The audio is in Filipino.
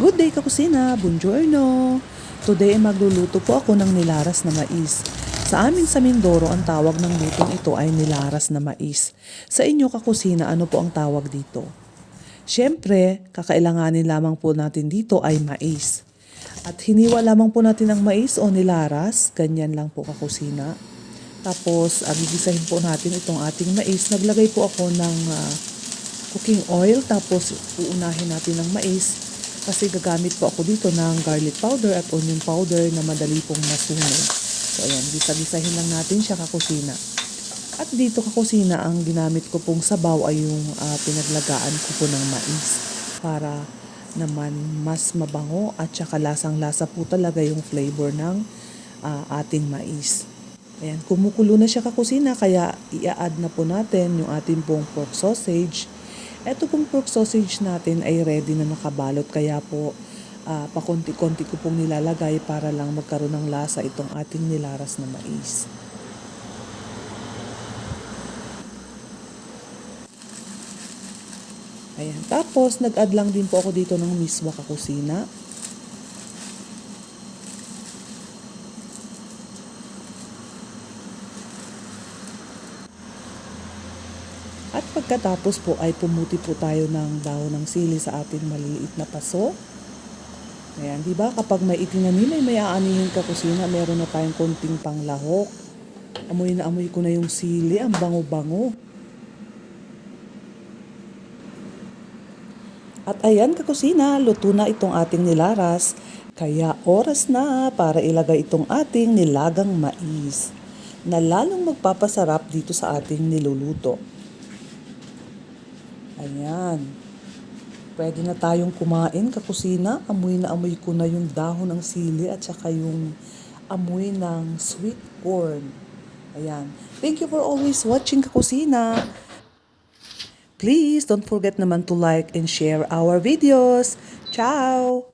Good day kakusina, buongiorno. Today ay magluluto po ako ng nilaras na mais. Sa amin sa Mindoro, ang tawag ng lutong ito ay nilaras na mais. Sa inyo kakusina, ano po ang tawag dito? Siyempre, kakailanganin lamang po natin dito ay mais. At hiniwa lamang po natin ang mais o nilaras, ganyan lang po kakusina. Tapos, uh, gigisahin po natin itong ating mais. Naglagay po ako ng ah, cooking oil, tapos uunahin natin ng mais kasi gagamit po ako dito ng garlic powder at onion powder na madali pong masunog. So ayan, gisa-gisahin lang natin siya kakusina. At dito kakusina, ang ginamit ko pong sabaw ay yung ah, pinaglagaan ko po ng mais para naman mas mabango at saka lasang-lasa po talaga yung flavor ng ah, ating mais. Ayan, kumukulo na siya kakusina kaya i-add na po natin yung ating pong pork sausage ito pong pork sausage natin ay ready na nakabalot kaya po ah, pakonti-konti ko pong nilalagay para lang magkaroon ng lasa itong ating nilaras na mais. Ayan. Tapos, nag-add lang din po ako dito ng miswa kakusina. At pagkatapos po ay pumuti po tayo ng dahon ng sili sa ating maliliit na paso. Ayan, di ba? Kapag may itinanim ay may aanihin ka kusina, meron na tayong konting panglahok. Amoy na amoy ko na yung sili, ang bango-bango. At ayan kakusina, luto na itong ating nilaras. Kaya oras na para ilagay itong ating nilagang mais na lalong magpapasarap dito sa ating niluluto. Ayan. Pwede na tayong kumain kakusina. Amoy na amoy ko na yung dahon ng sili at saka yung amoy ng sweet corn. Ayan. Thank you for always watching kakusina. Please don't forget naman to like and share our videos. Ciao!